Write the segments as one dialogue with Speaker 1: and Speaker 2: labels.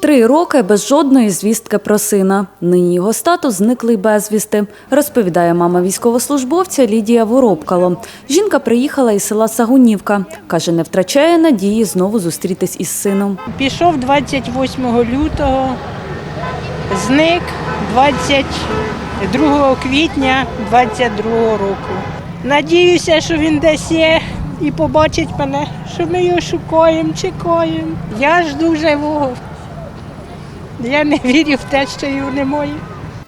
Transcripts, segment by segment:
Speaker 1: Три роки без жодної звістки про сина. Нині його статус зниклий безвісти, розповідає мама військовослужбовця Лідія Воробкало. Жінка приїхала із села Сагунівка. Каже, не втрачає надії знову зустрітись із сином.
Speaker 2: Пішов 28 лютого, зник 22 квітня 22 року. Надіюся, що він десь є і побачить мене, що ми його шукаємо, чекаємо. Я жду живого. Я не вірю в те, що його немає.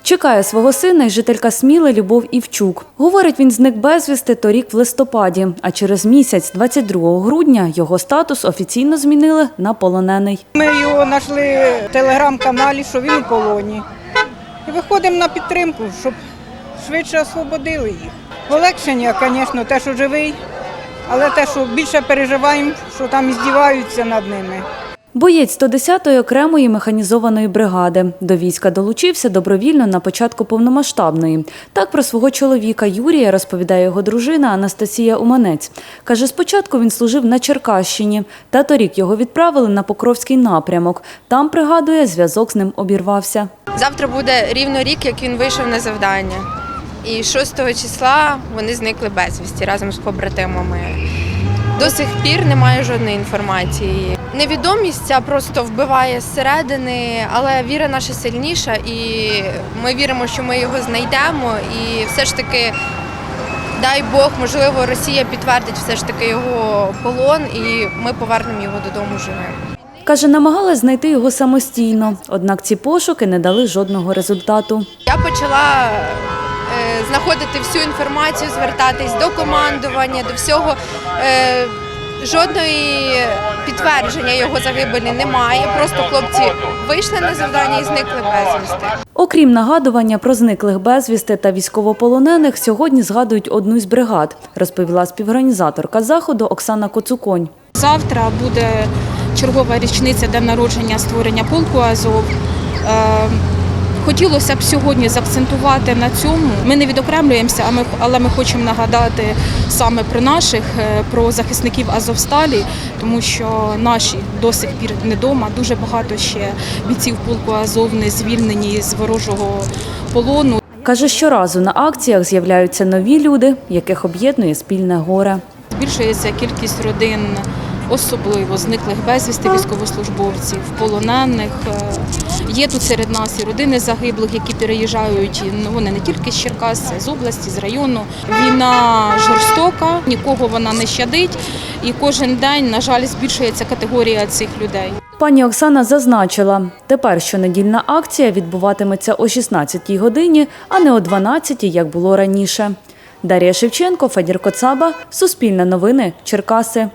Speaker 1: Чекає свого сина й жителька Сміли Любов Івчук. Говорить, він зник безвісти торік в листопаді, а через місяць, 22 грудня, його статус офіційно змінили на полонений.
Speaker 3: Ми його знайшли в телеграм-каналі, що він у полоні. І виходимо на підтримку, щоб швидше освободили їх. Полегшення, звісно, те, що живий, але те, що більше переживаємо, що там іздіваються над ними.
Speaker 1: Боєць 110-ї окремої механізованої бригади. До війська долучився добровільно на початку повномасштабної. Так про свого чоловіка Юрія розповідає його дружина Анастасія Уманець. Каже, спочатку він служив на Черкащині, та торік його відправили на Покровський напрямок. Там, пригадує, зв'язок з ним обірвався.
Speaker 4: Завтра буде рівно рік, як він вийшов на завдання. І 6 числа вони зникли безвісті разом з побратимами. До сих пір немає жодної інформації. Невідомість ця просто вбиває зсередини, але віра наша сильніша, і ми віримо, що ми його знайдемо. І все ж таки, дай Бог, можливо, Росія підтвердить все ж таки його полон, і ми повернемо його додому живим.
Speaker 1: Каже, намагалась знайти його самостійно, однак ці пошуки не дали жодного результату.
Speaker 4: Я почала е, знаходити всю інформацію, звертатись до командування, до всього. Е, жодної підтвердження його загибелі немає. Просто хлопці вийшли на завдання і зникли безвісти.
Speaker 1: Окрім нагадування про зниклих безвісти та військовополонених, сьогодні згадують одну з бригад, розповіла співорганізаторка заходу Оксана Коцуконь.
Speaker 5: Завтра буде чергова річниця день народження створення полку Азов. Хотілося б сьогодні заакцентувати на цьому. Ми не відокремлюємося, але ми хочемо нагадати саме про наших, е, про захисників Азовсталі, тому що наші до сих пір не вдома. Дуже багато ще бійців полку Азов не звільнені з ворожого полону.
Speaker 1: Каже, щоразу на акціях з'являються нові люди, яких об'єднує спільне горе.
Speaker 5: Збільшується кількість родин, особливо зниклих безвісти військовослужбовців, полонених. Е, Є тут серед нас і родини загиблих, які переїжджають. Ну вони не тільки з Черкас, з області, з району. Війна жорстока, нікого вона не щадить, і кожен день, на жаль, збільшується категорія цих людей.
Speaker 1: Пані Оксана зазначила, тепер щонедільна акція відбуватиметься о 16-й годині, а не о 12-й, як було раніше. Дар'я Шевченко, Федір Коцаба, Суспільне новини, Черкаси.